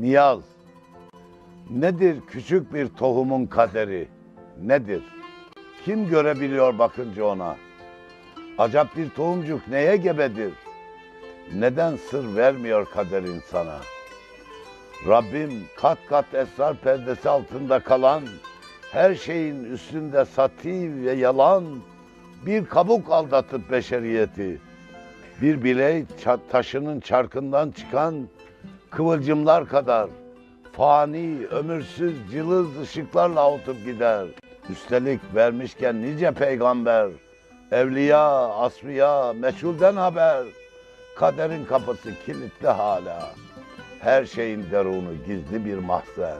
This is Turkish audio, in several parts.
Niyaz. Nedir küçük bir tohumun kaderi? Nedir? Kim görebiliyor bakınca ona? Acap bir tohumcuk neye gebedir? Neden sır vermiyor kader insana? Rabbim kat kat esrar perdesi altında kalan, her şeyin üstünde sati ve yalan, bir kabuk aldatıp beşeriyeti, bir biley ça- taşının çarkından çıkan kıvılcımlar kadar fani, ömürsüz, cılız ışıklarla avutup gider. Üstelik vermişken nice peygamber, evliya, asfiya, meçhulden haber. Kaderin kapısı kilitli hala. Her şeyin derunu gizli bir mahzen.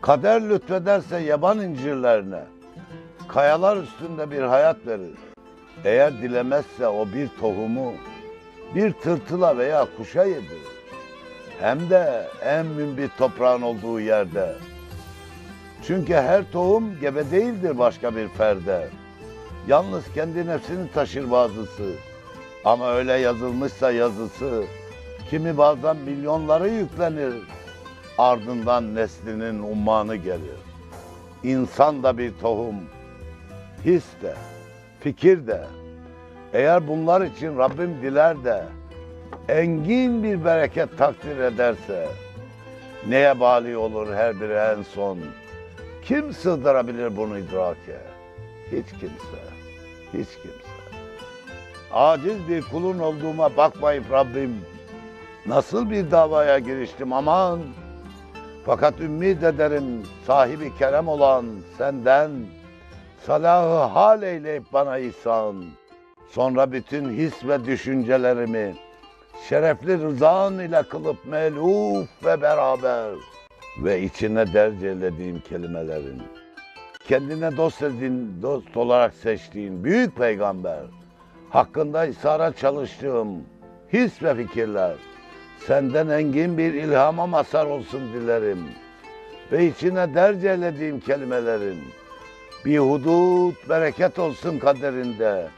Kader lütfederse yaban incirlerine, kayalar üstünde bir hayat verir. Eğer dilemezse o bir tohumu bir tırtıla veya kuşa yedirir. Hem de en mümbit toprağın olduğu yerde. Çünkü her tohum gebe değildir başka bir ferde. Yalnız kendi nefsini taşır bazısı. Ama öyle yazılmışsa yazısı, kimi bazen milyonları yüklenir. Ardından neslinin ummanı gelir. İnsan da bir tohum, his de, fikir de. Eğer bunlar için Rabbim diler de, engin bir bereket takdir ederse, neye bali olur her biri en son? Kim sığdırabilir bunu idrake? Hiç kimse, hiç kimse. Aciz bir kulun olduğuma bakmayıp Rabbim, nasıl bir davaya giriştim aman. Fakat ümid ederim sahibi kerem olan senden, salahı hal eyleyip bana ihsan. Sonra bütün his ve düşüncelerimi şerefli rızan ile kılıp meluf ve beraber ve içine dercelediğim kelimelerin kendine dost edin, dost olarak seçtiğin büyük peygamber hakkında isara çalıştığım his ve fikirler senden engin bir ilhama mazhar olsun dilerim ve içine dercelediğim kelimelerin bir hudut bereket olsun kaderinde.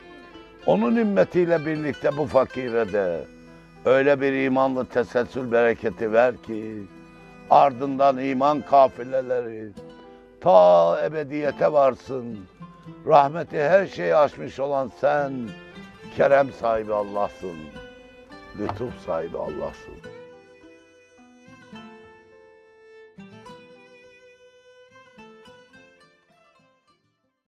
Onun ümmetiyle birlikte bu fakire de öyle bir imanlı teselsül bereketi ver ki ardından iman kafileleri ta ebediyete varsın. Rahmeti her şeyi aşmış olan sen kerem sahibi Allah'sın. Lütuf sahibi Allah'sın.